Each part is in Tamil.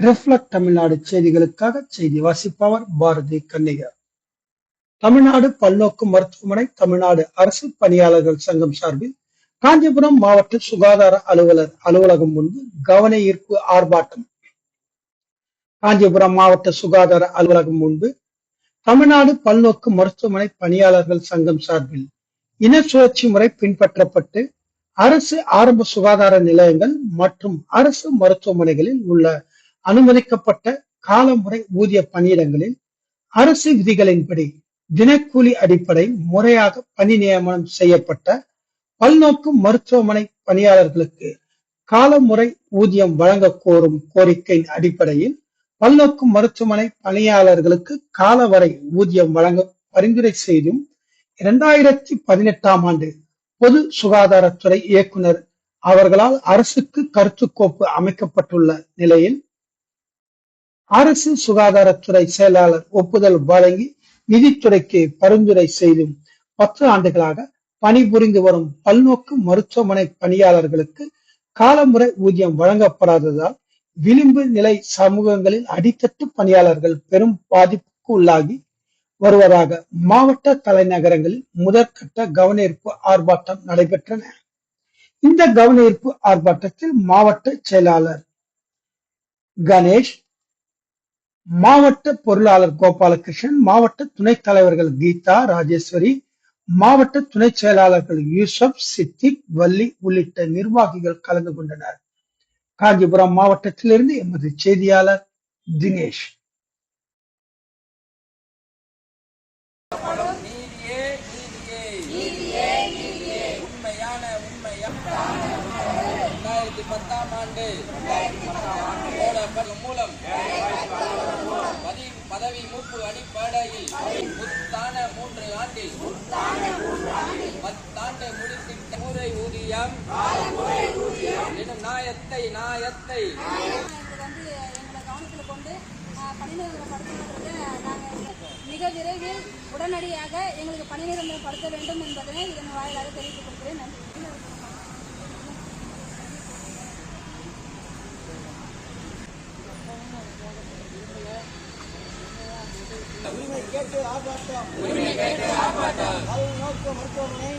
ரிஃப்ளக்ட் தமிழ்நாடு செய்திகளுக்காக செய்தி வாசிப்பவர் பாரதி கன்னிகர். தமிழ்நாடு பல்நோக்கு மருத்துவமனை தமிழ்நாடு அரசு பணியாளர்கள் சங்கம் சார்பில் காஞ்சிபுரம் மாவட்ட சுகாதார அலுவலர் அலுவலகம் முன்பு கவன ஈர்ப்பு ஆர்ப்பாட்டம். காஞ்சிபுரம் மாவட்ட சுகாதார அலுவலகம் முன்பு தமிழ்நாடு பல்நோக்கு மருத்துவமனை பணியாளர்கள் சங்கம் சார்பில் இன சுழற்சி முறை பின்பற்றப்பட்டு அரசு ஆரம்ப சுகாதார நிலையங்கள் மற்றும் அரசு மருத்துவமனைகளில் உள்ள அனுமதிக்கப்பட்ட காலமுறை ஊதிய பணியிடங்களில் அரசு விதிகளின்படி தினக்கூலி அடிப்படை முறையாக பணி நியமனம் செய்யப்பட்ட பல்நோக்கு மருத்துவமனை பணியாளர்களுக்கு காலமுறை ஊதியம் வழங்க கோரும் கோரிக்கையின் அடிப்படையில் பல்நோக்கு மருத்துவமனை பணியாளர்களுக்கு காலவரை ஊதியம் வழங்க பரிந்துரை செய்தும் இரண்டாயிரத்தி பதினெட்டாம் ஆண்டு பொது சுகாதாரத்துறை இயக்குனர் அவர்களால் அரசுக்கு கருத்துக்கோப்பு அமைக்கப்பட்டுள்ள நிலையில் அரசு சுகாதாரத்துறை செயலாளர் ஒப்புதல் வழங்கி நிதித்துறைக்கு பரிந்துரை செய்தும் பத்து ஆண்டுகளாக பணிபுரிந்து வரும் பல்நோக்கு மருத்துவமனை பணியாளர்களுக்கு காலமுறை ஊதியம் வழங்கப்படாததால் விளிம்பு நிலை சமூகங்களில் அடித்தட்டு பணியாளர்கள் பெரும் பாதிப்புக்கு உள்ளாகி வருவதாக மாவட்ட தலைநகரங்களில் முதற்கட்ட கவனீர்ப்பு ஆர்ப்பாட்டம் நடைபெற்றன. இந்த கவனீர்ப்பு ஆர்ப்பாட்டத்தில் மாவட்ட செயலாளர் கணேஷ் மாவட்ட பொருளாளர் கோபாலகிருஷ்ணன் மாவட்ட துணைத் தலைவர்கள் கீதா ராஜேஸ்வரி மாவட்ட துணை செயலாளர்கள் யூசப் சித்திக் வள்ளி உள்ளிட்ட நிர்வாகிகள் கலந்து கொண்டனர். காஞ்சிபுரம் மாவட்டத்திலிருந்து எமது செய்தியாளர் தினேஷ். உண்மையான உண்மையான ரெண்டாயிரத்தி பத்தாம் ஆண்டு மூலம் பதவி மூப்பு அடிப்படையில் முத்தான மூன்று ஆண்டில் பத்தாண்டு முடித்திட்ட முறை ஊதியம் எனும் நாயத்தை நாயத்தை வந்து எங்களை கொண்டு நாங்கள் மிக விரைவில் உடனடியாக எங்களுக்கு பணி நிரந்தரப்படுத்த வேண்டும் என்பதனை இதன் வாயிலாக தெரிவித்துக் கொள்கிறேன். நன்றி. உரிமை கேட்டு ஆர்ப்பாட்டம் உரிமை கேட்டு ஆர்ப்பாட்டம் மருத்துவமனை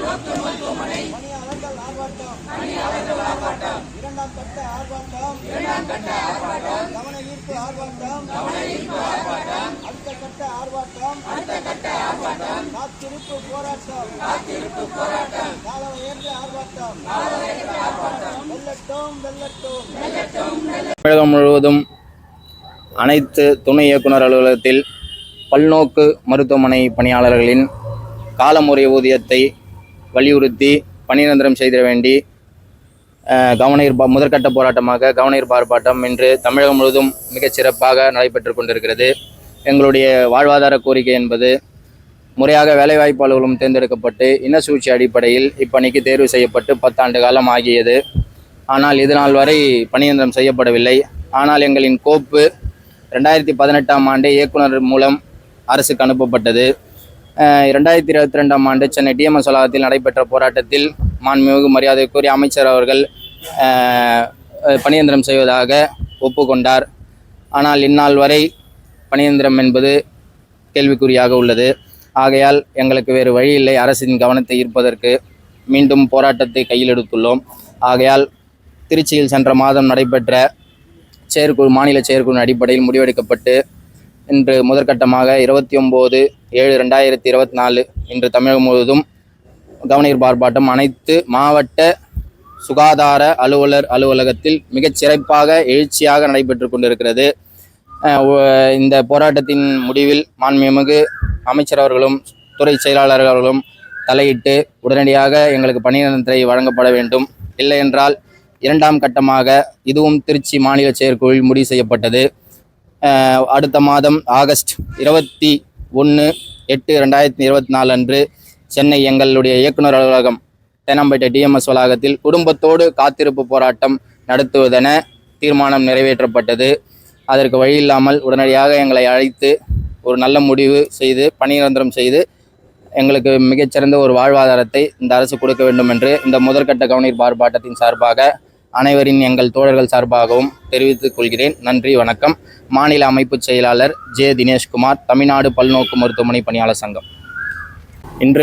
மருத்துவமனை பணியாளர்கள் ஆர்ப்பாட்டம் பணியாளர்கள் ஆர்ப்பாட்டம் இரண்டாம் கட்ட ஆர்ப்பாட்டம் இரண்டாம் கட்ட ஆர்ப்பாட்டம் கவன ஈர்ப்பு ஆர்ப்பாட்டம் கவன ஈர்ப்பு ஆர்ப்பாட்டம் அடுத்த கட்ட ஆர்ப்பாட்டம் அடுத்த கட்ட ஆர்ப்பாட்டம் காத்திருப்பு போராட்டம் காத்திருப்பு போராட்டம் ஆர்ப்பாட்டம் ஆர்ப்பாட்டம் வெல்லட்டும் வெல்லட்டும் வெல்லட்டும் தமிழகம் முழுவதும் அனைத்து துணை இயக்குனர் அலுவலகத்தில் பல்நோக்கு மருத்துவமனை பணியாளர்களின் காலமுறை ஊதியத்தை வலியுறுத்தி பணிநிரந்தரம் செய்திட வேண்டி கவனீர் முதற்கட்ட போராட்டமாக கவனீர் பார்ப்பாட்டம் ஆர்ப்பாட்டம் இன்று தமிழகம் முழுவதும் மிகச் சிறப்பாக நடைபெற்று கொண்டிருக்கிறது. எங்களுடைய வாழ்வாதார கோரிக்கை என்பது முறையாக வேலைவாய்ப்பு தேர்ந்தெடுக்கப்பட்டு இன சூழ்ச்சி அடிப்படையில் இப்பணிக்கு தேர்வு செய்யப்பட்டு பத்தாண்டு காலம் ஆகியது. ஆனால் இது நாள் வரை பணியந்திரம் செய்யப்படவில்லை. ஆனால் எங்களின் கோப்பு ரெண்டாயிரத்தி பதினெட்டாம் ஆண்டு இயக்குனர் மூலம் அரசுக்கு அனுப்பப்பட்டது. இரண்டாயிரத்தி இருபத்தி ரெண்டாம் ஆண்டு சென்னை டிஎம்எஸ் வளாகத்தில் நடைபெற்ற போராட்டத்தில் மாண்புமிகு மரியாதைக்குரிய அமைச்சர் அவர்கள் பணியந்திரம் செய்வதாக ஒப்புக்கொண்டார். ஆனால் இந்நாள் வரை பணியந்திரம் என்பது கேள்விக்குறியாக உள்ளது. ஆகையால் எங்களுக்கு வேறு வழி இல்லை. அரசின் கவனத்தை ஈர்ப்பதற்கு மீண்டும் போராட்டத்தை கையில் எடுத்துள்ளோம் ஆகையால் திருச்சியில் சென்ற மாதம் நடைபெற்ற செயற்குழு மாநில செயற்குழு அடிப்படையில் முடிவெடுக்கப்பட்டு இன்று முதற்கட்டமாக இருபத்தி ஒம்பது ஏழு ரெண்டாயிரத்தி இருபத்தி நாலு இன்று தமிழகம் முழுவதும் கவனீர்ப்பு ஆர்ப்பாட்டம் அனைத்து மாவட்ட சுகாதார அலுவலர் அலுவலகத்தில் மிகச் சிறப்பாக எழுச்சியாக நடைபெற்று கொண்டிருக்கிறது. இந்த போராட்டத்தின் முடிவில் மாண்புமிகு அமைச்சர் அவர்களும் துறை செயலாளர்களும் அவர்களும் தலையிட்டு உடனடியாக எங்களுக்கு பணி நிரந்தரை வழங்கப்பட வேண்டும். இல்லை என்றால் இரண்டாம் கட்டமாக இதுவும் திருச்சி மாநில செயற்குழுவில் முடிவு செய்யப்பட்டது. அடுத்த மாதம் ஆகஸ்ட் இருபத்தி ஒன்று எட்டு ரெண்டாயிரத்தி இருபத்தி நாலு அன்று சென்னை எங்களுடைய இயக்குனர் அலுவலகம் தேனாம்பேட்டை டிஎம்எஸ் வளாகத்தில் குடும்பத்தோடு காத்திருப்பு போராட்டம் நடத்துவதென தீர்மானம் நிறைவேற்றப்பட்டது. அதற்கு வழி இல்லாமல் உடனடியாக எங்களை அழைத்து ஒரு நல்ல முடிவு செய்து பணிநிரந்தரம் செய்து எங்களுக்கு மிகச்சிறந்த ஒரு வாழ்வாதாரத்தை இந்த அரசு கொடுக்க வேண்டும் என்று இந்த முதற்கட்ட கவனீர் ஆர்ப்பாட்டத்தின் சார்பாக அனைவரின் எங்கள் தோழர்கள் சார்பாகவும் தெரிவித்துக் கொள்கிறேன். நன்றி வணக்கம். மாநில அமைப்புச் செயலாளர் ஜே தினேஷ்குமார் தமிழ்நாடு பல்நோக்கு மருத்துவமனை பணியாளர் சங்கம். இன்று